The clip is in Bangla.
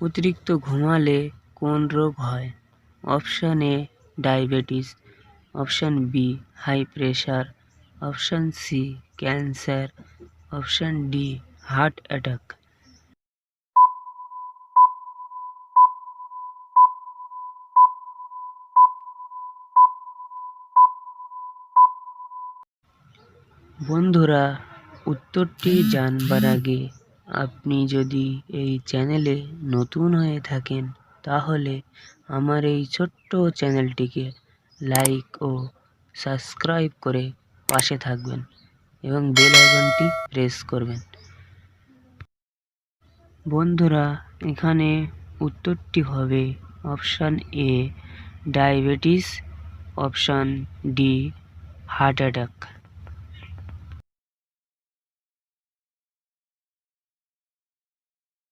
অতিরিক্ত ঘুমালে কোন রোগ হয়? Option A diabetes, option B high pressure option C cancer, option D heart attack. বন্ধুরা, উত্তরটি জানবার আগে আপনি যদি এই চ্যানেলে নতুন হয়ে থাকেন, তাহলে আমার এই ছোট্ট চ্যানেলটিকে লাইক ও সাবস্ক্রাইব করে পাশে থাকবেন এবং বেল আইকনটি প্রেস করবেন। বন্ধুরা, এখানে উত্তরটি হবে option A, diabetes, option D, heart attack.